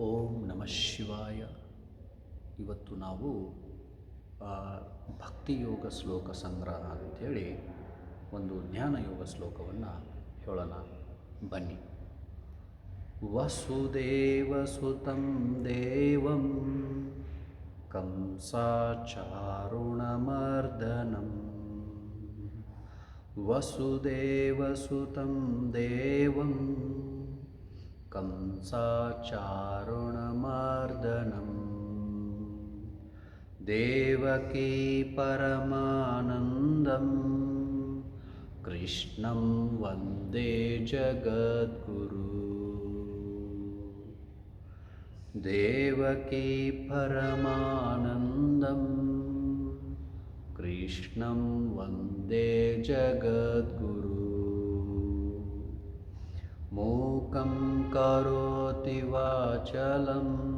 ಓಂ ನಮಃ ಶಿವಾಯ. ಇವತ್ತು ನಾವು ಭಕ್ತಿಯೋಗ ಶ್ಲೋಕ ಸಂಗ್ರಹ ಅಂಥೇಳಿ ಒಂದು ಜ್ಞಾನಯೋಗ ಶ್ಲೋಕವನ್ನು ಹೇಳೋಣ. ಬನ್ನಿ. ವಸುದೇವಸುತಂ ದೇವಂ ಕಂಸಾಚಾರುಣಮರ್ದನಂ. ವಸುದೇವಸುತಂ ದೇವಂ कंसाचारुणमार्दनं देवकी परमानन्दं। कृष्णं वन्दे जगद्गुरु। देवकी परमानन्दं। कृष्णं वन्दे जगद्गुरु करोति वाचलं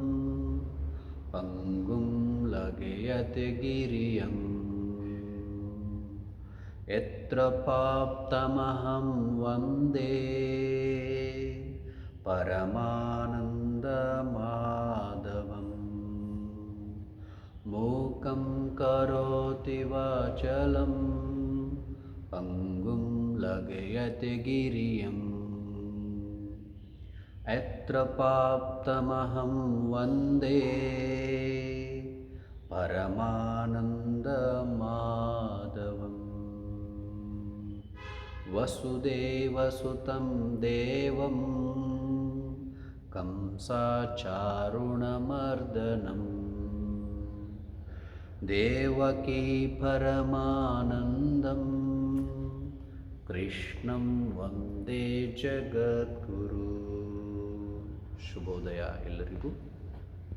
पङ्गुं लगयति गिरियं यत्र पाप्तमहं वन्दे। परमानन्दमाधवम्। मूकं करोति वाचलं पङ्गुं लगयति गिरियम् यत्र प्राप्तमहं वन्दे परमानन्दमाधवम्। वसुदेवसुतं देवं कंसाचारुणमर्दनम् देवकी परमानन्दं कृष्णं वन्दे जगद्गुरु। ಶುಭೋದಯ ಎಲ್ಲರಿಗೂ.